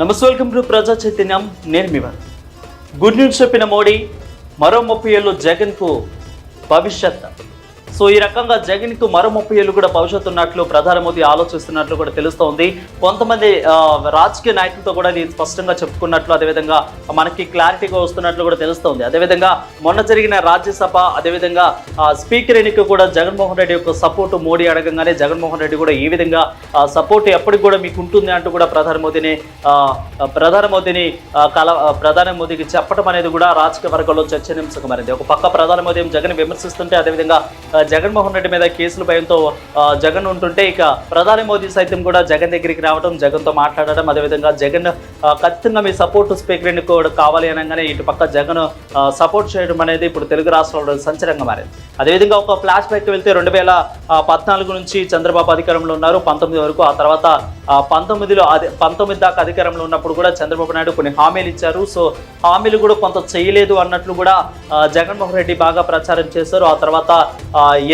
నమస్తే welcome to ప్రజా చైతన్యం నేను మీ వారు. గుడ్ న్యూస్ చెప్పిన మోడీ మరో ముప్పై ఏళ్ళు జగన్కు భవిష్యత్ సో ఈ రకంగా జగన్కు మరో ముప్పై ఏళ్ళు కూడా భవిష్యత్తు ఉన్నట్లు ప్రధాని మోదీ ఆలోచిస్తున్నట్లు కూడా తెలుస్తోంది. కొంతమంది రాజకీయ నాయకులతో కూడా నేను స్పష్టంగా చెప్పుకున్నట్లు అదేవిధంగా మనకి క్లారిటీగా వస్తున్నట్లు కూడా తెలుస్తోంది. అదేవిధంగా మొన్న జరిగిన రాజ్యసభ అదేవిధంగా స్పీకర్ ఎన్నిక కూడా జగన్మోహన్ రెడ్డి యొక్క సపోర్ట్ మోడీ అడగంగానే జగన్మోహన్ రెడ్డి కూడా ఈ విధంగా సపోర్ట్ ఎప్పటికి కూడా మీకు ఉంటుంది అంటూ కూడా ప్రధాని మోదీని ప్రధాని మోదీని కల ప్రధాని మోదీకి చెప్పడం అనేది కూడా రాజకీయ వర్గాల్లో చర్చనీయాంశకమైనది ఒక పక్క ప్రధాని మోదీ జగన్ విమర్శిస్తుంటే అదేవిధంగా జగన్మోహన్ రెడ్డి మీద కేసుల భయంతో జగన్ ఉంటుంటే ఇక ప్రధాని మోదీ సైతం కూడా జగన్ దగ్గరికి రావడం జగన్తో మాట్లాడడం అదేవిధంగా జగన్ ఖచ్చితంగా మీ సపోర్ట్ స్పీకర్ ఎన్నిక కూడా కావాలి అనగానే ఇటు పక్క జగన్ సపోర్ట్ చేయడం అనేది ఇప్పుడు తెలుగు రాష్ట్రాల్లో సంచలంగా మారింది. అదేవిధంగా ఒక ఫ్లాష్ బ్యాక్ వెళ్తే రెండు వేల పద్నాలుగు నుంచి చంద్రబాబు అధికారంలో ఉన్నారు పంతొమ్మిది వరకు. ఆ తర్వాత పంతొమ్మిదిలో అదే పంతొమ్మిది దాకా అధికారంలో ఉన్నప్పుడు కూడా చంద్రబాబు నాయుడు కొన్ని హామీలు ఇచ్చారు. సో హామీలు కూడా కొంత చేయలేదు అన్నట్లు కూడా జగన్మోహన్ రెడ్డి బాగా ప్రచారం చేశారు. ఆ తర్వాత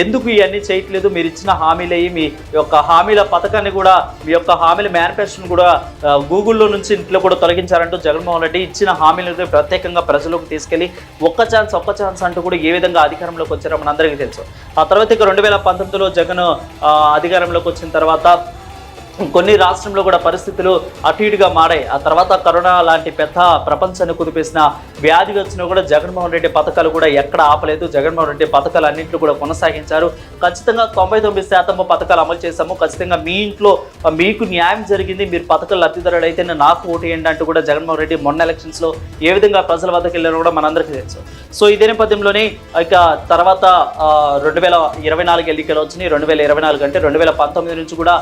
ఎందుకు ఇవన్నీ చేయట్లేదు? మీరు ఇచ్చిన హామీలు అయ్యి మీ యొక్క హామీల పథకాన్ని కూడా మీ యొక్క హామీల మేనిఫెస్టోని కూడా గూగుల్లో నుంచి ఇంట్లో కూడా తొలగించారంటూ జగన్మోహన్ రెడ్డి ఇచ్చిన హామీలను ప్రత్యేకంగా ప్రజలకు తీసుకెళ్ళి ఒక్క ఛాన్స్ ఒక్క ఛాన్స్ అంటూ కూడా ఏ విధంగా అధికారంలోకి వచ్చారో మనందరికీ తెలుసు. ఆ తర్వాత ఇక రెండు వేల పంతొమ్మిదిలో జగన్ అధికారంలోకి వచ్చిన తర్వాత కొన్ని రాష్ట్రంలో కూడా పరిస్థితులు అటు ఇటుగా మారాయి. ఆ తర్వాత కరోనా లాంటి పెద్ద ప్రపంచాన్ని కుదిపేసిన వ్యాధి వచ్చినా కూడా జగన్మోహన్ రెడ్డి పథకాలు కూడా ఎక్కడ ఆపలేదు. జగన్మోహన్ రెడ్డి పథకాలు అన్నింటిలో కూడా కొనసాగించారు. ఖచ్చితంగా తొంభై తొమ్మిది శాతం పథకాలు అమలు చేశాము. ఖచ్చితంగా మీ ఇంట్లో మీకు న్యాయం జరిగింది. మీరు పథకాలు లబ్ధిదారులు అయితే నాకు ఓటు వేయండి అంటూ కూడా జగన్మోహన్ రెడ్డి మొన్న ఎలక్షన్స్లో ఏ విధంగా ప్రజల వద్దకు వెళ్ళారో కూడా మనందరికీ తెలుసు. సో ఇదే నేపథ్యంలోనే ఇక తర్వాత రెండు వేల ఇరవై నాలుగు ఎన్నికలు వచ్చినాయి. రెండు వేల ఇరవై నాలుగు అంటే రెండు వేల పంతొమ్మిది నుంచి కూడా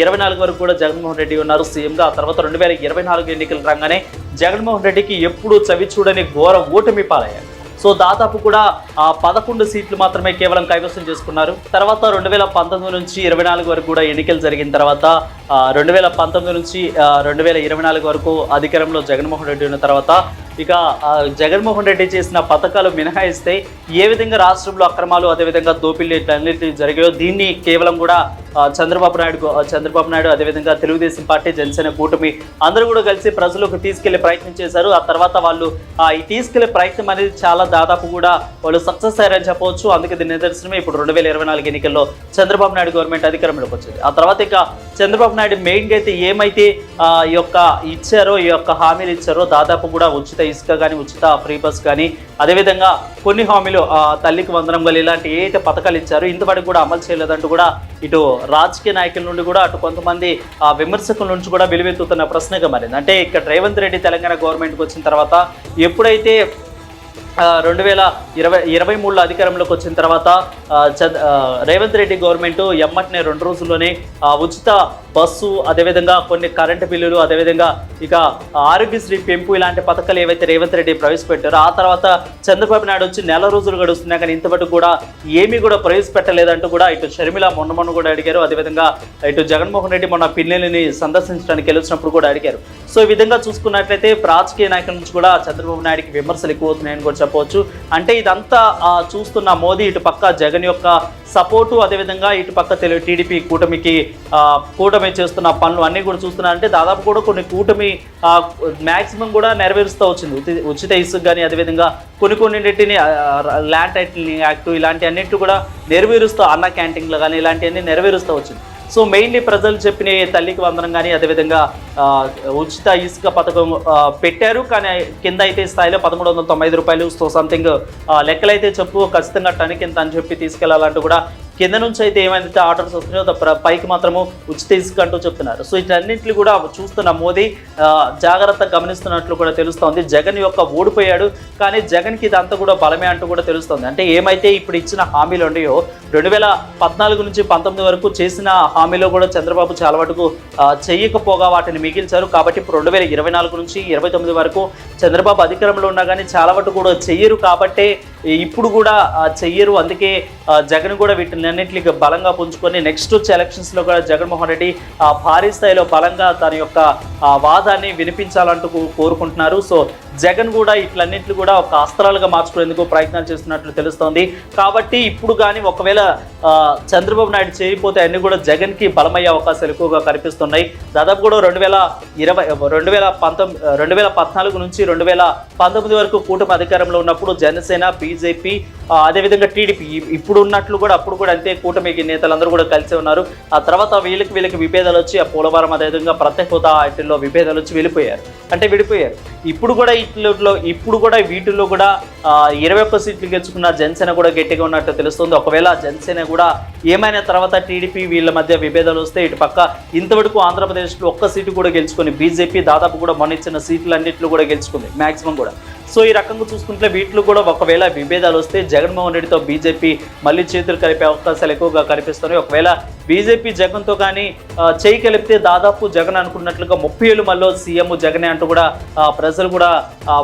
ఇరవై నాలుగు వరకు కూడా జగన్మోహన్ రెడ్డి ఉన్నారు. సీఎంగా ఆ తర్వాత రెండు వేల ఇరవై నాలుగు ఎన్నికలు రాగానే జగన్మోహన్ రెడ్డికి ఎప్పుడూ చవి చూడని ఘోర ఓటమి పాలయ్యారు. సో దాదాపు కూడా ఆ పదకొండు సీట్లు మాత్రమే కేవలం కైవసం చేసుకున్నారు. తర్వాత రెండు వేల పంతొమ్మిది నుంచి ఇరవై నాలుగు వరకు కూడా ఎన్నికలు జరిగిన తర్వాత రెండు వేల పంతొమ్మిది నుంచి రెండు వేల ఇరవై నాలుగు వరకు అధికారంలో జగన్మోహన్ రెడ్డి ఉన్న తర్వాత ఇక జగన్మోహన్ రెడ్డి చేసిన పథకాలు మినహాయిస్తే ఏ విధంగా రాష్ట్రంలో అక్రమాలు అదేవిధంగా దోపిడీ అన్నిటి జరిగాయో దీన్ని కేవలం కూడా చంద్రబాబు నాయుడు చంద్రబాబు నాయుడు అదేవిధంగా తెలుగుదేశం పార్టీ జనసేన కూటమి అందరూ కూడా కలిసి ప్రజలకు తీసుకెళ్ళే ప్రయత్నం చేశారు. ఆ తర్వాత వాళ్ళు ఈ తీసుకెళ్ళే ప్రయత్నం అనేది చాలా దాదాపు కూడా వాళ్ళు సక్సెస్ అయ్యారని చెప్పవచ్చు. అందుకే దీని నిదర్శనమే ఇప్పుడు రెండు వేల ఇరవై నాలుగు ఎన్నికల్లో చంద్రబాబు నాయుడు గవర్నమెంట్ అధికారంలోకి వచ్చింది. ఆ తర్వాత ఇక చంద్రబాబు నాయుడు మెయిన్గా అయితే ఏమైతే ఆ, ఈ యొక్క ఇచ్చారో ఈ యొక్క హామీలు ఇచ్చారో దాదాపు కూడా ఉచిత ఇసుక కానీ ఉచిత ఫ్రీ బస్ కానీ అదేవిధంగా కొన్ని హామీలు ఆ, తల్లికి వందనం గల ఇలాంటి ఏ అయితే పథకాలు ఇచ్చారో ఇంతవరకు కూడా అమలు చేయలేదంటూ కూడా ఇటు రాజకీయ నాయకుల నుండి కూడా అటు కొంతమంది ఆ, విమర్శకుల నుంచి కూడా వెలువెత్తుతున్న ప్రశ్నగా మారింది. అంటే ఇక్కడ రేవంత్ రెడ్డి తెలంగాణ గవర్నమెంట్కి వచ్చిన తర్వాత ఎప్పుడైతే రెండు వేల ఇరవై ఇరవై మూడులో అధికారంలోకి వచ్చిన తర్వాత చంద్- రేవంత్ రెడ్డి గవర్నమెంట్ ఎమ్మటినే రెండు రోజుల్లోనే ఉచిత బస్సు అదేవిధంగా కొన్ని కరెంటు బిల్లులు అదేవిధంగా ఇక ఆరోగ్యశ్రీ పెంపు ఇలాంటి పథకాలు ఏవైతే రేవంత్ రెడ్డి ప్రవేశపెట్టారో ఆ తర్వాత చంద్రబాబు నాయుడు వచ్చి నెల రోజులు గడుస్తున్నా కానీ ఇంతవరకు కూడా ఏమీ కూడా ప్రవేశపెట్టలేదంటూ కూడా ఇటు షర్మిల మొన్న మొన్న కూడా అడిగారు. అదేవిధంగా ఇటు జగన్మోహన్ రెడ్డి మొన్న పిన్నెలని సందర్శించడానికి వెళ్ళొచ్చినప్పుడు కూడా అడిగారు. సో ఈ విధంగా చూసుకున్నట్లయితే రాజకీయ నాయకుల నుంచి కూడా చంద్రబాబు నాయుడుకి విమర్శలు ఎక్కువ అవుతున్నాయని కూడా చెప్పవచ్చు. అంటే ఇదంతా చూస్తున్న మోదీ ఇటు పక్క జగన్ యొక్క సపోర్టు అదేవిధంగా ఇటు పక్క తెలుగు టీడీపీ కూటమికి కూటమి చేస్తున్న పనులు అన్నీ కూడా చూస్తున్నారంటే దాదాపు కూడా కొన్ని కూటమి మ్యాక్సిమం కూడా నెరవేరుస్తూ వచ్చింది. ఉచిత ఇసుక కానీ అదేవిధంగా కొన్ని కొన్నింటిని ల్యాండ్ టైటిలింగ్ యాక్ట్ ఇలాంటి అన్నింటి కూడా నెరవేరుస్తూ అన్న క్యాంటీన్లు కానీ ఇలాంటివన్నీ నెరవేరుస్తూ వచ్చింది. సో మెయిన్లీ ప్రజలు చెప్పిన తల్లికి వందనం కానీ అదేవిధంగా ఉచిత ఇసుక పథకం పెట్టారు. కానీ కింద అయితే స్థాయిలో పదమూడు వందల తొంభై ఐదు రూపాయలు సో సంథింగ్ లెక్కలైతే చెప్పు. ఖచ్చితంగా టన్ కింద అని చెప్పి తీసుకెళ్ళాలంటూ కూడా కింద నుంచి అయితే ఏమైతే ఆర్డర్స్ వస్తున్నాయో తప్ప పైకి మాత్రము ఉచిత ఇసుక అంటూ చెప్తున్నారు. సో ఇటన్నింటిని కూడా చూస్తున్న మోదీ జాగ్రత్త జాగ్రత్తగా గమనిస్తున్నట్లు కూడా తెలుస్తోంది. జగన్ యొక్క ఓడిపోయాడు కానీ జగన్కి ఇదంతా కూడా బలమే అంటూ కూడా తెలుస్తోంది. అంటే ఏమైతే ఇప్పుడు ఇచ్చిన హామీలు ఉన్నాయో రెండు వేల పద్నాలుగు నుంచి పంతొమ్మిది వరకు చేసిన హామీలో కూడా చంద్రబాబు చాలా వరకు చేయకపోగా వాటిని మిగిల్చారు. కాబట్టి ఇప్పుడు రెండు వేల ఇరవై నాలుగు నుంచి ఇరవై తొమ్మిది వరకు చంద్రబాబు అధికారంలో ఉన్నా కానీ చాలా వరకు కూడా చెయ్యరు కాబట్టే ఇప్పుడు కూడా చెయ్యరు. అందుకే జగన్ కూడా వీటిని అన్నింటికి బలంగా పుంజుకొని నెక్స్ట్ వచ్చే ఎలక్షన్స్లో కూడా జగన్మోహన్ రెడ్డి ఆ, భారీ స్థాయిలో బలంగా తన యొక్క వాదాన్ని వినిపించాలంటూ కోరుకుంటున్నారు. సో జగన్ కూడా ఇట్లన్నింటిని కూడా ఒక అస్త్రాలుగా మార్చుకునేందుకు ప్రయత్నాలు చేస్తున్నట్లు తెలుస్తోంది. కాబట్టి ఇప్పుడు కానీ ఒకవేళ చంద్రబాబు నాయుడు చేరిపోతే అన్నీ కూడా జగన్కి బలమయ్యే అవకాశాలు ఎక్కువగా కనిపిస్తున్నాయి. దాదాపు కూడా రెండు వేల ఇరవై రెండు వేల పంతొమ్మిది రెండు వేల పద్నాలుగు నుంచి రెండు వేల పంతొమ్మిది వరకు కూటమి అధికారంలో ఉన్నప్పుడు జనసేన బీజేపీ అదేవిధంగా టీడీపీ ఇప్పుడు ఉన్నట్లు కూడా అప్పుడు కూడా అంతే కూటమికి నేతలందరూ కూడా కలిసి ఉన్నారు. ఆ తర్వాత వీళ్ళకి వీళ్ళకి విభేదాలు వచ్చి ఆ పోలవరం అదేవిధంగా ప్రత్యేక హోదా వాటిల్లో విభేదాలు వచ్చి వెళ్ళిపోయారు. అంటే విడిపోయారు. ఇప్పుడు కూడా ఇట్లో ఇప్పుడు కూడా వీటిల్లో కూడా ఇరవై ఒక్క సీట్లు గెలుచుకున్న జనసేన కూడా గట్టిగా ఉన్నట్టు తెలుస్తుంది. ఒకవేళ జనసేన కూడా ఏమైనా తర్వాత టీడీపీ వీళ్ళ మధ్య విభేదాలు వస్తే ఇటు పక్క ఇంతవరకు ఆంధ్రప్రదేశ్లో ఒక్క సీటు కూడా గెలుచుకొని బీజేపీ దాదాపు కూడా మొన్న ఇచ్చిన సీట్లు అన్నింటిలో కూడా గెలుచుకుంది మ్యాక్సిమం కూడా. సో ఈ రకంగా చూసుకుంటే వీటిలో కూడా ఒకవేళ విభేదాలు వస్తే జగన్మోహన్ రెడ్డితో బీజేపీ మళ్ళీ చేతులు కలిపే అవకాశాలు ఎక్కువగా కనిపిస్తున్నాయి. ఒకవేళ బీజేపీ జగన్తో కానీ చేయి కలిపితే దాదాపు జగన్ అనుకున్నట్లుగా ముప్పై ఏళ్ళు మళ్ళీ సీఎం జగనే అంటూ కూడా ప్రజలు కూడా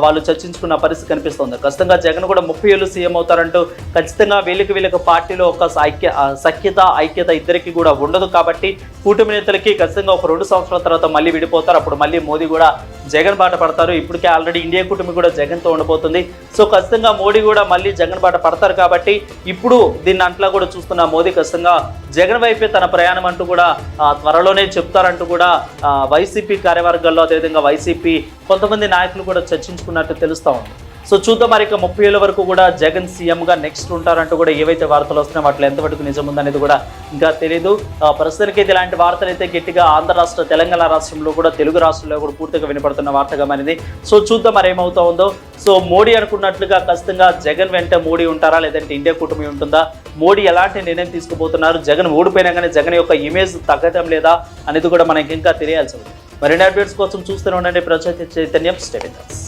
వాళ్ళు చర్చించుకున్న పరిస్థితి కనిపిస్తుంది. ఖచ్చితంగా జగన్ కూడా ముప్పై ఏళ్ళు సీఎం అవుతారంటూ ఖచ్చితంగా వీళ్ళకి వీళ్ళకి పార్టీలో ఒక ఐక్య సఖ్యత ఐక్యత ఇద్దరికి కూడా ఉండదు కాబట్టి కూటమి నేతలకి ఖచ్చితంగా ఒక రెండు సంవత్సరాల తర్వాత మళ్ళీ విడిపోతారు. అప్పుడు మళ్ళీ మోదీ కూడా జగన్ బాట పడతారు. ఇప్పటికే ఆల్రెడీ ఇండియా కూటమి కూడా జగన్తో ఉండబోతుంది సో ఖచ్చితంగా మోడీ కూడా మళ్ళీ జగన్ బాట పడతారు కాబట్టి ఇప్పుడు దీన్ని అంట్లా కూడా చూస్తున్న మోదీ ఖచ్చితంగా జగన్ వైపే తన ప్రయాణం అంటూ కూడా త్వరలోనే చెప్తారంటూ కూడా వైసీపీ కార్యవర్గాల్లో అదేవిధంగా వైసీపీ కొంతమంది నాయకులు కూడా చర్చించుకున్నట్టు తెలుస్తా ఉంది. సో చూద్దాం మరి ఇక ముప్పై ఏళ్ళ వరకు కూడా జగన్ సీఎంగా నెక్స్ట్ ఉంటారంటూ కూడా ఏవైతే వార్తలు వస్తున్నాయో వాటిలో ఎంతవరకు నిజం ఉందనేది కూడా ఇంకా తెలియదు ప్రస్తుతానికైతే ప్రస్తుతానికి అయితే ఇలాంటి వార్తలు అయితే గట్టిగా ఆంధ్ర రాష్ట్ర తెలంగాణ రాష్ట్రంలో కూడా తెలుగు రాష్ట్రంలో కూడా పూర్తిగా వినపడుతున్న వార్తగా మారింది. సో చూద్దాం మరి ఏమవుతా ఉందో. సో మోడీ అనుకున్నట్లుగా ఖచ్చితంగా జగన్ వెంట మోడీ ఉంటారా లేదంటే ఇండియా కూటమి ఉంటుందా? మోడీ ఎలాంటి నిర్ణయం తీసుకుపోతున్నారు? జగన్ ఓడిపోయినా కానీ జగన్ యొక్క ఇమేజ్ తగ్గటం లేదా అనేది కూడా మనకి ఇంకా తెలియాల్సి ఉంది. మరిన్ని అప్డేట్స్ కోసం చూస్తూనే ఉండండి. ప్రజా చైతన్యం స్టేటస్